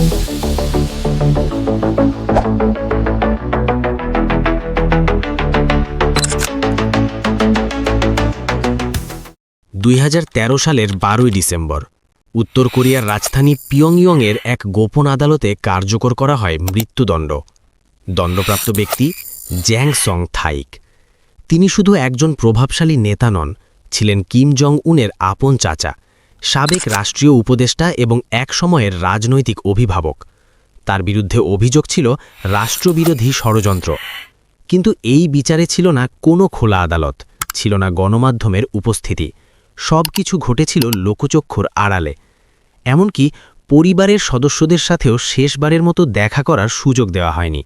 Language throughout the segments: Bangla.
দুই হাজার তেরো সালের বারোই ডিসেম্বর, উত্তর কোরিয়ার রাজধানী পিয়ংইয়ংয়ের এক গোপন আদালতে কার্যকর করা হয় মৃত্যুদণ্ড। দণ্ডপ্রাপ্ত ব্যক্তি জ্যাং সং থাইক। তিনি শুধু একজন প্রভাবশালী নেতা নন, ছিলেন কিম জং উনের আপন চাচা। সাবেক রাষ্ট্রীয় উপদেষ্টা এবং এক সময়ের রাজনৈতিক অভিভাবক। তার বিরুদ্ধে অভিযোগ ছিল রাষ্ট্রবিরোধী ষড়যন্ত্র। কিন্তু এই বিচারে ছিল না কোনো খোলা আদালত, ছিল না গণমাধ্যমের উপস্থিতি। সব কিছু ঘটেছিল লোকচক্ষুর আড়ালে। এমনকি পরিবারের সদস্যদের সাথেও শেষবারের মতো দেখা করার সুযোগ দেওয়া হয়নি।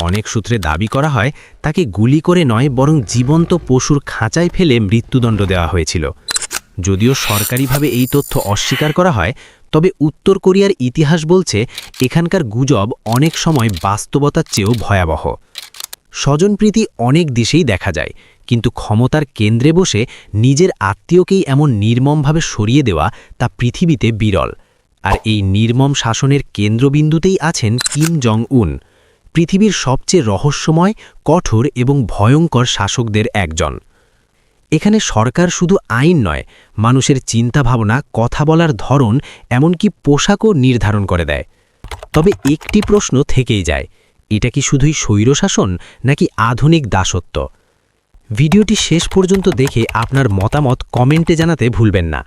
অনেক সূত্রে দাবি করা হয়, তাকে গুলি করে নয়, বরং জীবন্ত পশুর খাঁচায় ফেলে মৃত্যুদণ্ড দেওয়া হয়েছিল। যদিও সরকারিভাবে এই তথ্য অস্বীকার করা হয়, তবে উত্তর কোরিয়ার ইতিহাস বলছে, এখানকার গুজব অনেক সময় বাস্তবতার চেয়েও ভয়াবহ। স্বজনপ্রীতি অনেক দেশেই দেখা যায়, কিন্তু ক্ষমতার কেন্দ্রে বসে নিজের আত্মীয়কেই এমন নির্মমভাবে সরিয়ে দেওয়া তা পৃথিবীতে বিরল। আর এই নির্মম শাসনের কেন্দ্রবিন্দুতেই আছেন কিম জং উন পৃথিবীর সবচেয়ে রহস্যময়, কঠোর এবং ভয়ঙ্কর শাসকদের একজন। এখানে সরকার শুধু আইন নয়, মানুষের চিন্তাভাবনা, কথা বলার ধরন, এমনকি পোশাকও নির্ধারণ করে দেয়। তবে একটি প্রশ্ন থেকেই যায়, এটা কি শুধুই স্বৈরশাসন নাকি আধুনিক দাসত্ব? ভিডিওটি শেষ পর্যন্ত দেখে আপনার মতামত কমেন্টে জানাতে ভুলবেন না।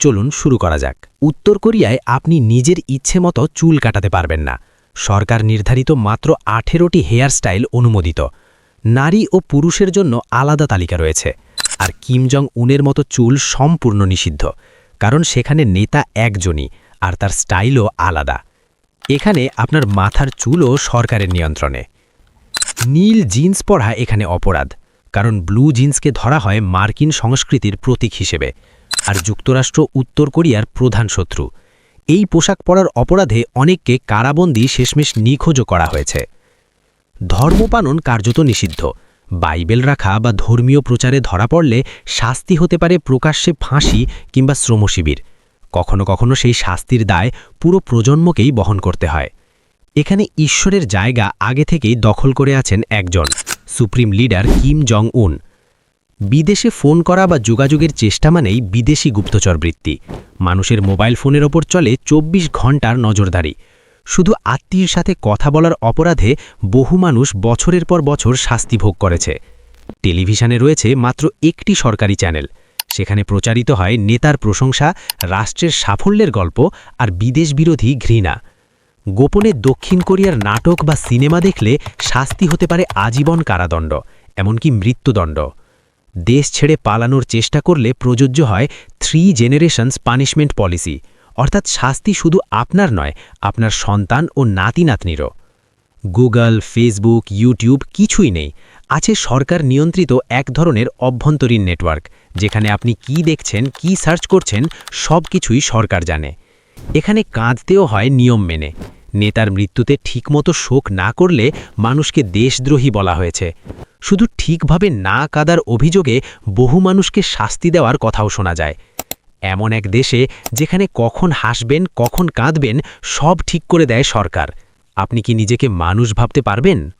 চলুন শুরু করা যাক। উত্তর কোরিয়ায় আপনি নিজের ইচ্ছে মতো চুল কাটাতে পারবেন না। সরকার নির্ধারিত মাত্র আঠেরোটি হেয়ার স্টাইল অনুমোদিত। নারী ও পুরুষের জন্য আলাদা তালিকা রয়েছে। আর কিম জং উনের মতো চুল সম্পূর্ণ নিষিদ্ধ, কারণ সেখানে নেতা একজনই আর তার স্টাইলও আলাদা। এখানে আপনার মাথার চুলও সরকারের নিয়ন্ত্রণে। নীল জিন্স পরা এখানে অপরাধ, কারণ ব্লু জিন্সকে ধরা হয় মার্কিন সংস্কৃতির প্রতীক হিসেবে, আর যুক্তরাষ্ট্র উত্তর কোরিয়ার প্রধান শত্রু। এই পোশাক পরার অপরাধে অনেককে কারাবন্দী শেষমেশ নিখোঁজও করা হয়েছে। ধর্মপালন কার্যত নিষিদ্ধ বাইবেল রাখা বা ধর্মীয় প্রচারে ধরা পড়লে শাস্তি হতে পারে প্রকাশ্যে ফাঁসি কিংবা শ্রমশিবির কখনো কখনো সেই শাস্তির দায় পুরো প্রজন্মকেই বহন করতে হয়। এখানে ঈশ্বরের জায়গা আগে থেকেই দখল করে আছেন একজন, সুপ্রিম লিডার কিম জং উন বিদেশে ফোন করা বা যোগাযোগের চেষ্টা মানেই বিদেশি গুপ্তচর বৃত্তি মানুষের মোবাইল ফোনের ওপর চলে ২৪ ঘণ্টার নজরদারি। শুধু আত্মীয়ের সাথে কথা বলার অপরাধে বহু মানুষ বছরের পর বছর শাস্তি ভোগ করেছে। টেলিভিশনে রয়েছে মাত্র একটি সরকারি চ্যানেল। সেখানে প্রচারিত হয় নেতার প্রশংসা, রাষ্ট্রের সাফল্যের গল্প আর বিদেশ বিরোধী ঘৃণা। গোপনে দক্ষিণ কোরিয়ার নাটক বা সিনেমা দেখলে শাস্তি হতে পারে আজীবন কারাদণ্ড, এমনকি মৃত্যুদণ্ড। দেশ ছেড়ে পালানোর চেষ্টা করলে প্রযোজ্য হয় থ্রি জেনারেশনস পানিশমেন্ট পলিসি অর্থাৎ শাস্তি শুধু আপনার নয়, আপনার সন্তান ও নাতি নাতনিরও গুগল, ফেসবুক, ইউটিউব কিছুই নেই। আছে সরকার নিয়ন্ত্রিত এক ধরনের অভ্যন্তরীণ নেটওয়ার্ক, যেখানে আপনি কি দেখছেন, কি সার্চ করছেন, সব কিছুই সরকার জানে। এখানে কাঁদতেও হয় নিয়ম মেনে। নেতার মৃত্যুতে ঠিকমতো শোক না করলে মানুষকে দেশদ্রোহী বলা হয়েছে। শুধু ঠিকভাবে না কাদার অভিযোগে বহু মানুষকে শাস্তি দেওয়ার কথাও শোনা যায়। এমন এক দেশে যেখানে কখন হাসবেন, কখন কাঁদবেন, সব ঠিক করে দেয় সরকার। আপনি কি নিজেকে মানুষ ভাবতে পারবেন?